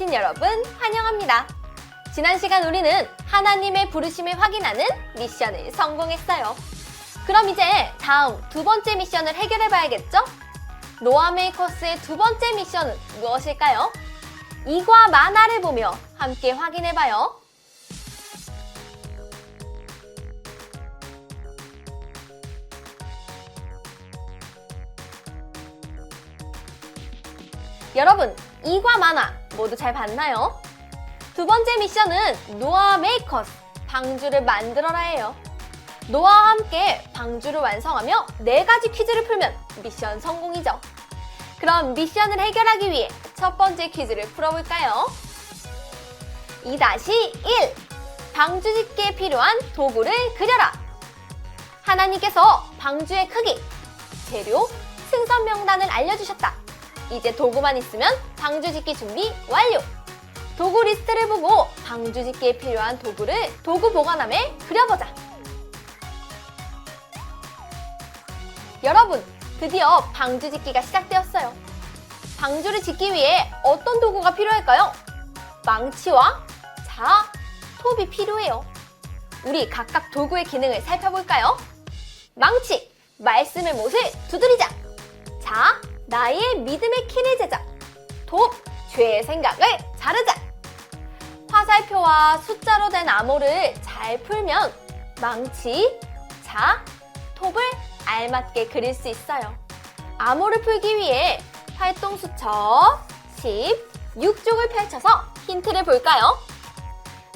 오신 여러분 환영합니다. 지난 시간 우리는 하나님의 부르심을 확인하는 미션을 성공했어요. 그럼 이제 다음 두 번째 미션을 해결해 봐야겠죠? 노아 메이커스의 두 번째 미션은 무엇일까요? 이과 만화를 보며 함께 확인해 봐요. 여러분, 이과 만화 모두 잘 봤나요? 두 번째 미션은 노아 메이커스, 방주를 만들어라예요. 노아와 함께 방주를 완성하며 네 가지 퀴즈를 풀면 미션 성공이죠. 그럼 미션을 해결하기 위해 첫 번째 퀴즈를 풀어볼까요? 2-1 방주 짓기에 필요한 도구를 그려라. 하나님께서 방주의 크기, 재료, 승선 명단을 알려주셨다. 이제 도구만 있으면 방주 짓기 준비 완료! 도구 리스트를 보고 방주 짓기에 필요한 도구를 도구 보관함에 그려보자. 여러분, 드디어 방주 짓기가 시작되었어요. 방주를 짓기 위해 어떤 도구가 필요할까요? 망치와 자, 톱이 필요해요. 우리 각각 도구의 기능을 살펴볼까요? 망치, 말씀의 못을 두드리자. 자, 나의 믿음의 키를 재자. 톱, 죄의 생각을 자르자. 화살표와 숫자로 된 암호를 잘 풀면 망치, 자, 톱을 알맞게 그릴 수 있어요. 암호를 풀기 위해 활동 수첩 16쪽을 펼쳐서 힌트를 볼까요?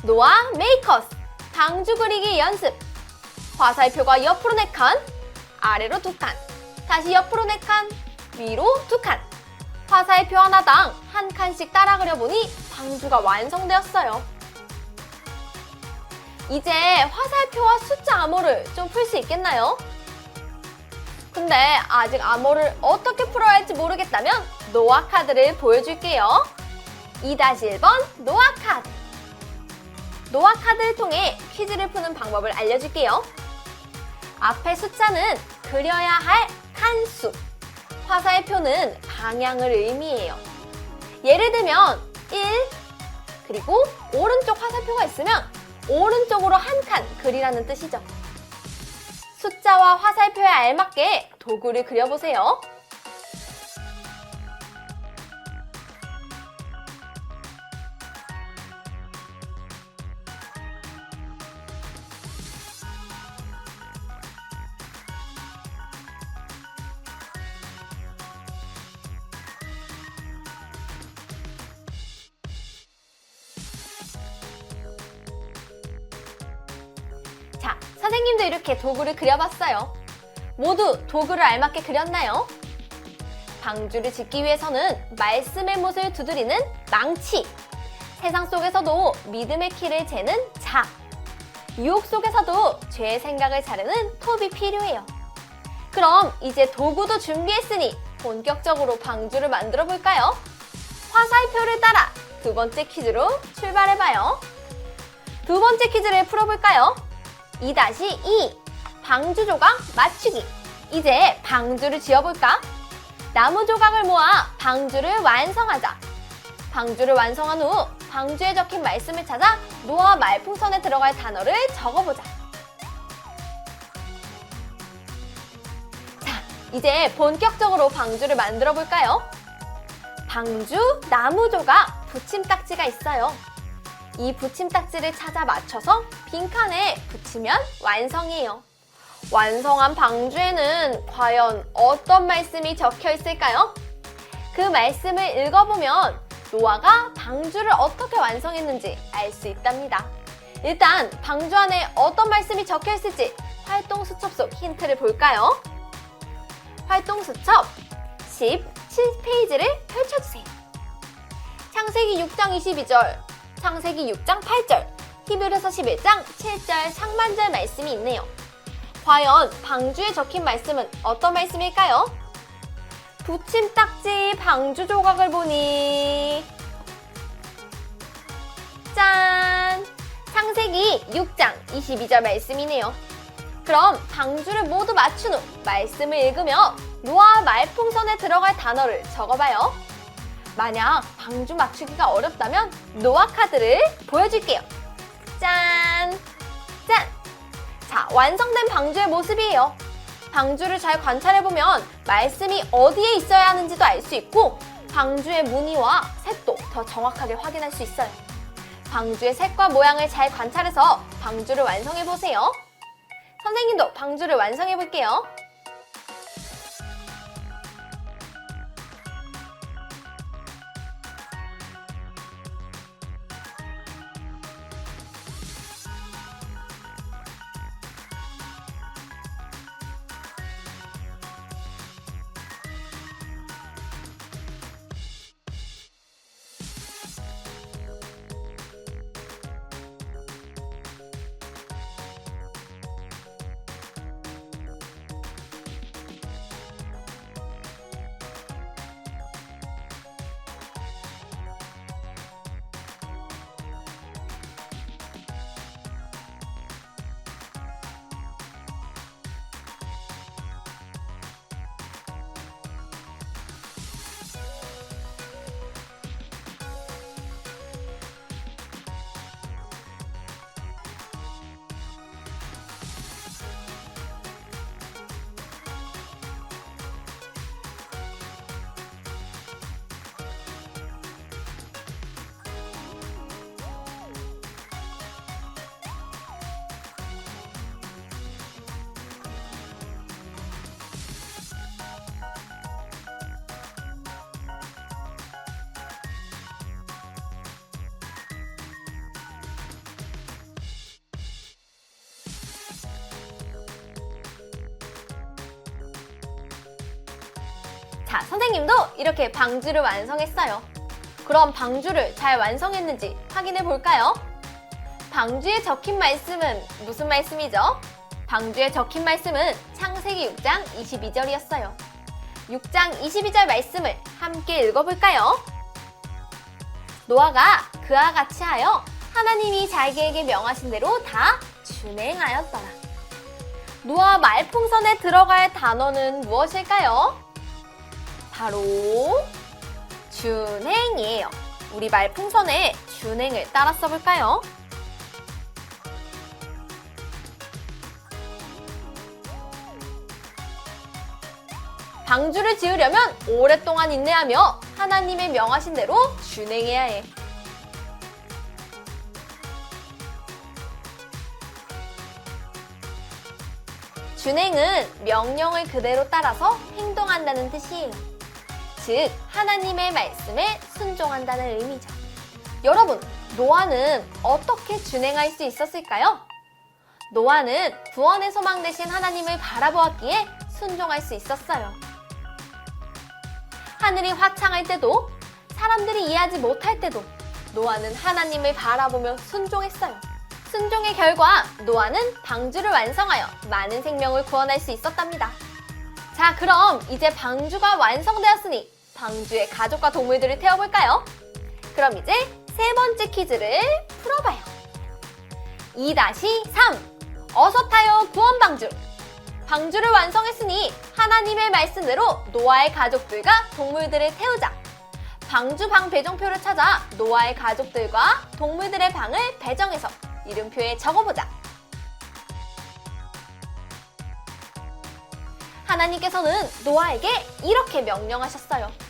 노아 메이커스 방주 그리기 연습 화살표가 옆으로 4칸, 아래로 2칸, 다시 옆으로 4칸, 위로 2칸. 화살표 하나당 한 칸씩 따라 그려보니 방주가 완성되었어요. 이제 화살표와 숫자 암호를 좀 풀 수 있겠나요? 근데 아직 암호를 어떻게 풀어야 할지 모르겠다면 노아 카드를 보여줄게요. 2-1번 노아 카드. 노아 카드를 통해 퀴즈를 푸는 방법을 알려줄게요. 앞에 숫자는 그려야 할 칸수. 화살표는 방향을 의미해요. 예를 들면 1 그리고 오른쪽 화살표가 있으면 오른쪽으로 한 칸 그리라는 뜻이죠. 숫자와 화살표에 알맞게 도구를 그려보세요. 선생님도 이렇게 도구를 그려봤어요. 모두 도구를 알맞게 그렸나요? 방주를 짓기 위해서는 말씀의 못을 두드리는 망치, 세상 속에서도 믿음의 키를 재는 자, 유혹 속에서도 죄의 생각을 자르는 톱이 필요해요. 그럼 이제 도구도 준비했으니 본격적으로 방주를 만들어 볼까요? 화살표를 따라 두 번째 퀴즈로 출발해봐요. 두 번째 퀴즈를 풀어볼까요? 2-2 방주 조각 맞추기. 이제 방주를 지어볼까? 나무 조각을 모아 방주를 완성하자. 방주를 완성한 후 방주에 적힌 말씀을 찾아 노아 말풍선에 들어갈 단어를 적어보자. 자 이제 본격적으로 방주를 만들어 볼까요? 방주 나무 조각 붙임 딱지가 있어요 이 붙임딱지를 찾아 맞춰서 빈칸에 붙이면 완성이에요. 완성한 방주에는 과연 어떤 말씀이 적혀 있을까요? 그 말씀을 읽어보면 노아가 방주를 어떻게 완성했는지 알 수 있답니다. 일단 방주 안에 어떤 말씀이 적혀 있을지 활동 수첩 속 힌트를 볼까요? 활동 수첩 17페이지를 펼쳐주세요. 창세기 6장 22절 창세기 6장 8절, 히브리서 11장 7절 상반절 말씀이 있네요. 과연 방주에 적힌 말씀은 어떤 말씀일까요? 붙임딱지 방주 조각을 보니 짠! 창세기 6장 22절 말씀이네요. 그럼 방주를 모두 맞춘 후 말씀을 읽으며 노아 말풍선에 들어갈 단어를 적어봐요. 만약 방주 맞추기가 어렵다면 노아 카드를 보여줄게요. 짠! 짠! 자, 완성된 방주의 모습이에요. 방주를 잘 관찰해보면 말씀이 어디에 있어야 하는지도 알 수 있고 방주의 무늬와 색도 더 정확하게 확인할 수 있어요. 방주의 색과 모양을 잘 관찰해서 방주를 완성해보세요. 선생님도 방주를 완성해볼게요. 자, 선생님도 이렇게 방주를 완성했어요. 그럼 방주를 잘 완성했는지 확인해 볼까요? 방주에 적힌 말씀은 무슨 말씀이죠? 방주에 적힌 말씀은 창세기 6장 22절이었어요. 6장 22절 말씀을 함께 읽어볼까요? 노아가 그와 같이 하여 하나님이 자기에게 명하신 대로 다 준행하였더라. 노아 말풍선에 들어갈 단어는 무엇일까요? 바로 준행이에요. 우리 말 풍선에 준행을 따라 써볼까요? 방주를 지으려면 오랫동안 인내하며 하나님의 명하신 대로 준행해야 해. 준행은 명령을 그대로 따라서 행동한다는 뜻이에요. 즉, 하나님의 말씀에 순종한다는 의미죠. 여러분, 노아는 어떻게 준행할 수 있었을까요? 노아는 구원의 소망 대신 하나님을 바라보았기에 순종할 수 있었어요. 하늘이 화창할 때도 사람들이 이해하지 못할 때도 노아는 하나님을 바라보며 순종했어요. 순종의 결과 노아는 방주를 완성하여 많은 생명을 구원할 수 있었답니다. 자, 그럼 이제 방주가 완성되었으니 방주에 가족과 동물들을 태워볼까요? 그럼 이제 세 번째 퀴즈를 풀어봐요. 2-3 어서 타요 구원 방주 방주를 완성했으니 하나님의 말씀대로 노아의 가족들과 동물들을 태우자. 방주 방 배정표를 찾아 노아의 가족들과 동물들의 방을 배정해서 이름표에 적어보자. 하나님께서는 노아에게 이렇게 명령하셨어요.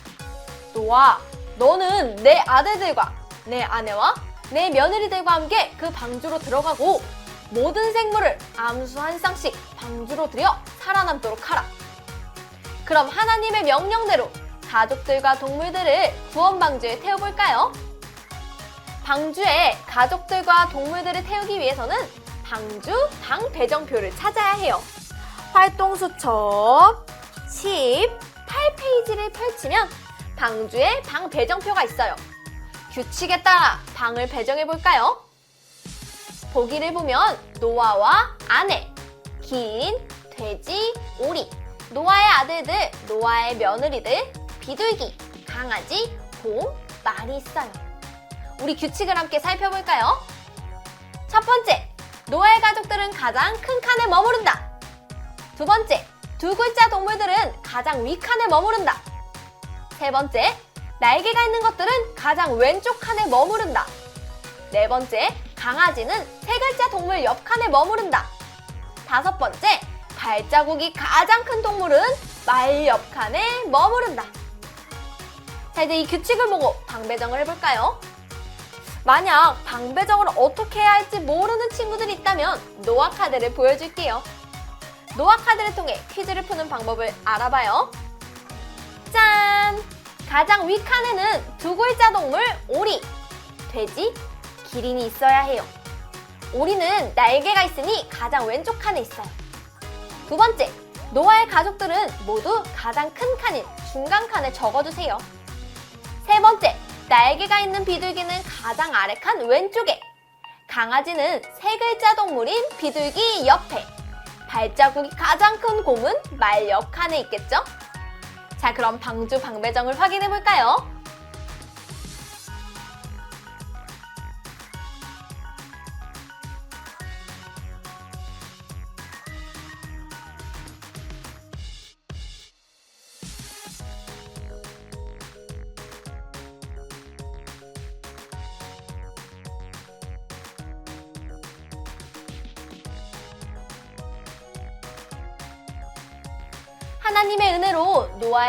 노아, 너는 내 아들들과 내 아내와 내 며느리들과 함께 그 방주로 들어가고 모든 생물을 암수 한 쌍씩 방주로 들여 살아남도록 하라. 그럼 하나님의 명령대로 가족들과 동물들을 구원 방주에 태워볼까요? 방주에 가족들과 동물들을 태우기 위해서는 방주 방 배정표를 찾아야 해요. 활동 수첩 18페이지를 펼치면 방주에 방 배정표가 있어요. 규칙에 따라 방을 배정해 볼까요? 보기를 보면 노아와 아내, 긴, 돼지, 오리, 노아의 아들들, 노아의 며느리들, 비둘기, 강아지, 곰, 말이 있어요. 우리 규칙을 함께 살펴볼까요? 첫 번째, 노아의 가족들은 가장 큰 칸에 머무른다. 두 번째, 두 글자 동물들은 가장 위 칸에 머무른다. 세 번째, 날개가 있는 것들은 가장 왼쪽 칸에 머무른다. 네 번째, 강아지는 세 글자 동물 옆 칸에 머무른다. 다섯 번째, 발자국이 가장 큰 동물은 말 옆 칸에 머무른다. 자, 이제 이 규칙을 보고 방배정을 해볼까요? 만약 방배정을 어떻게 해야 할지 모르는 친구들이 있다면 노아 카드를 보여줄게요. 노아 카드를 통해 퀴즈를 푸는 방법을 알아봐요. 짠! 가장 위 칸에는 두 글자 동물 오리, 돼지, 기린이 있어야 해요. 오리는 날개가 있으니 가장 왼쪽 칸에 있어요. 두 번째, 노아의 가족들은 모두 가장 큰 칸인 중간 칸에 적어주세요. 세 번째, 날개가 있는 비둘기는 가장 아래 칸 왼쪽에, 강아지는 세 글자 동물인 비둘기 옆에, 발자국이 가장 큰 곰은 말 옆 칸에 있겠죠? 자, 그럼 방주 방배정을 확인해 볼까요?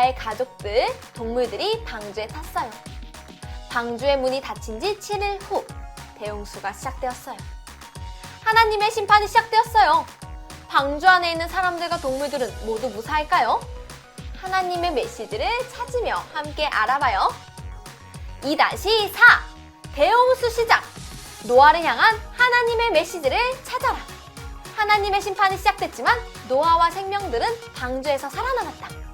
노아의 가족들, 동물들이 방주에 탔어요. 방주의 문이 닫힌 지 7일 후 대홍수가 시작되었어요. 하나님의 심판이 시작되었어요. 방주 안에 있는 사람들과 동물들은 모두 무사할까요? 하나님의 메시지를 찾으며 함께 알아봐요. 2-4 대홍수 시작! 노아를 향한 하나님의 메시지를 찾아라. 하나님의 심판이 시작됐지만 노아와 생명들은 방주에서 살아남았다.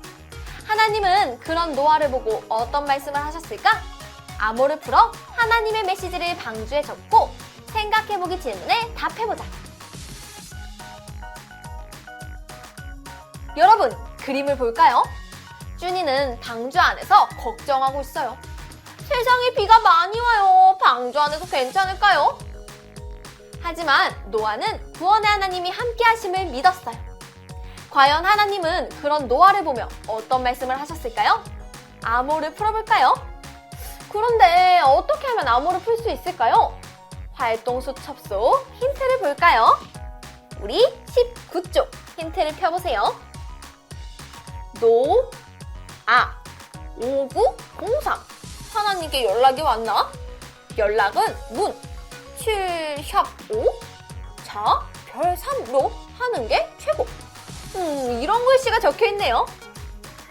하나님은 그런 노아를 보고 어떤 말씀을 하셨을까? 암호를 풀어 하나님의 메시지를 방주에 적고 생각해보기 질문에 답해보자. 여러분, 그림을 볼까요? 쭈니는 방주 안에서 걱정하고 있어요. 세상에 비가 많이 와요. 방주 안에서 괜찮을까요? 하지만 노아는 구원의 하나님이 함께 하심을 믿었어요. 과연 하나님은 그런 노아를 보며 어떤 말씀을 하셨을까요? 암호를 풀어볼까요? 그런데 어떻게 하면 암호를 풀 수 있을까요? 활동수 첩소 힌트를 볼까요? 우리 19쪽 힌트를 펴보세요. 노, 아, 5903 하나님께 연락이 왔나? 연락은 문, 7 샵 5? 자, 별 3로 하는 게 최고. 음, 이런 글씨가 적혀 있네요.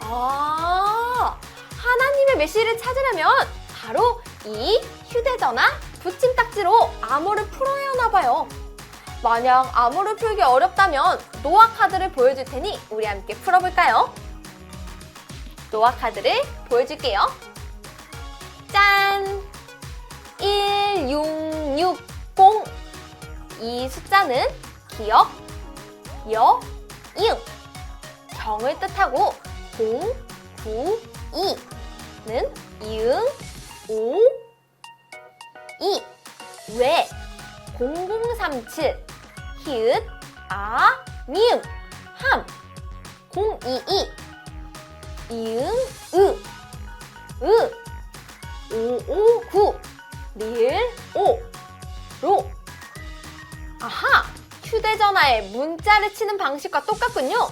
아, 하나님의 메시지를 찾으려면 바로 이 휴대전화 붙임딱지로 암호를 풀어야 하나 봐요. 만약 암호를 풀기 어렵다면 노아 카드를 보여줄 테니 우리 함께 풀어볼까요? 노아 카드를 보여줄게요. 짠! 1660. 이 숫자는 기억, 여, 이응. 경을 뜻하고 0, 9, 2는 이응, 오, 이. 왜? 0037. 히읗, 아, 미음. 함. 022. 이응, 으. 으. 559. 리을, 오. 휴대전화에 문자를 치는 방식과 똑같군요.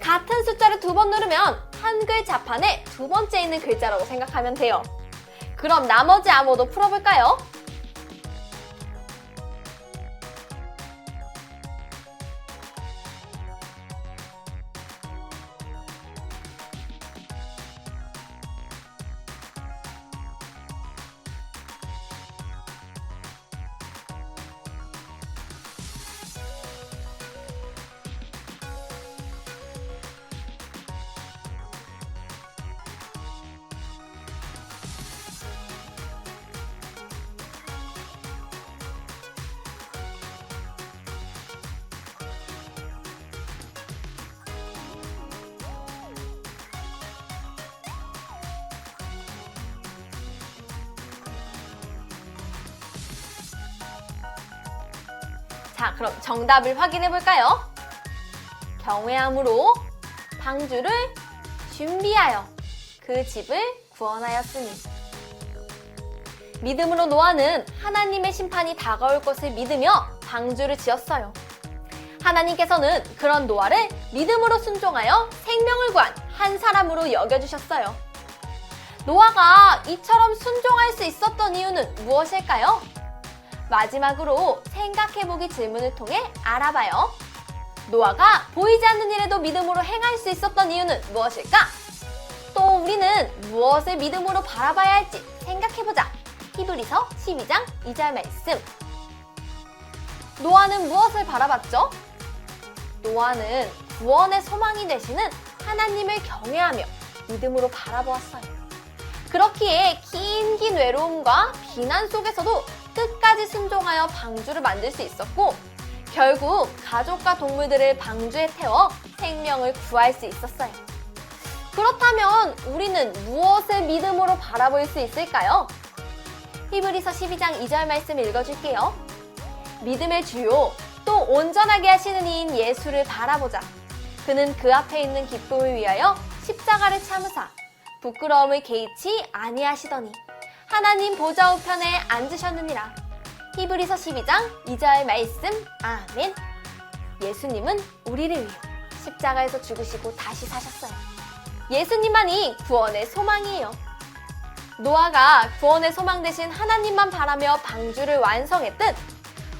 같은 숫자를 두 번 누르면 한글 자판에 두 번째 있는 글자라고 생각하면 돼요. 그럼 나머지 암호도 풀어볼까요? 자, 그럼 정답을 확인해 볼까요? 경외함으로 방주를 준비하여 그 집을 구원하였으니. 믿음으로 노아는 하나님의 심판이 다가올 것을 믿으며 방주를 지었어요. 하나님께서는 그런 노아를 믿음으로 순종하여 생명을 구한 한 사람으로 여겨주셨어요. 노아가 이처럼 순종할 수 있었던 이유는 무엇일까요? 마지막으로 생각해보기 질문을 통해 알아봐요. 노아가 보이지 않는 일에도 믿음으로 행할 수 있었던 이유는 무엇일까? 또 우리는 무엇을 믿음으로 바라봐야 할지 생각해보자. 히브리서 12장 2절 말씀. 노아는 무엇을 바라봤죠? 노아는 구원의 소망이 되시는 하나님을 경외하며 믿음으로 바라보았어요. 그렇기에 긴 긴 외로움과 비난 속에서도 끝까지 순종하여 방주를 만들 수 있었고 결국 가족과 동물들을 방주에 태워 생명을 구할 수 있었어요. 그렇다면 우리는 무엇을 믿음으로 바라볼 수 있을까요? 히브리서 12장 2절 말씀 읽어줄게요. 믿음의 주요 또 온전하게 하시는 이인 예수를 바라보자. 그는 그 앞에 있는 기쁨을 위하여 십자가를 참으사 부끄러움을 개의치 아니하시더니 하나님 보좌 우편에 앉으셨느니라. 히브리서 12장 2절 말씀 아멘. 예수님은 우리를 위해 십자가에서 죽으시고 다시 사셨어요. 예수님만이 구원의 소망이에요. 노아가 구원의 소망 대신 하나님만 바라며 방주를 완성했듯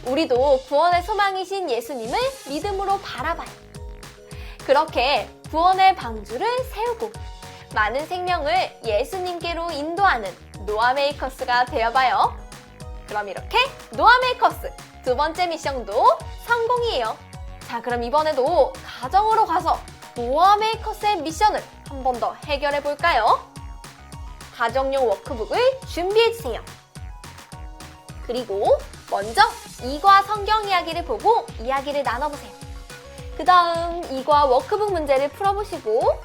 우리도 구원의 소망이신 예수님을 믿음으로 바라봐요. 그렇게 구원의 방주를 세우고 많은 생명을 예수님께로 인도하는 노아 메이커스가 되어봐요. 그럼 이렇게 노아 메이커스 두 번째 미션도 성공이에요. 자, 그럼 이번에도 가정으로 가서 노아 메이커스의 미션을 한 번 더 해결해 볼까요? 가정용 워크북을 준비해 주세요. 그리고 먼저 이과 성경 이야기를 보고 이야기를 나눠보세요. 그 다음 이과 워크북 문제를 풀어보시고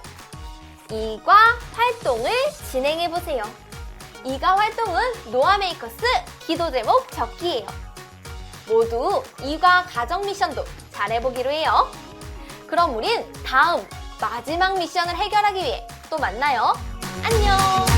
이과 활동을 진행해보세요. 이과 활동은 노아 메이커스 기도 제목 적기예요. 모두 이과 가정 미션도 잘 해보기로 해요. 그럼 우린 다음 마지막 미션을 해결하기 위해 또 만나요. 안녕!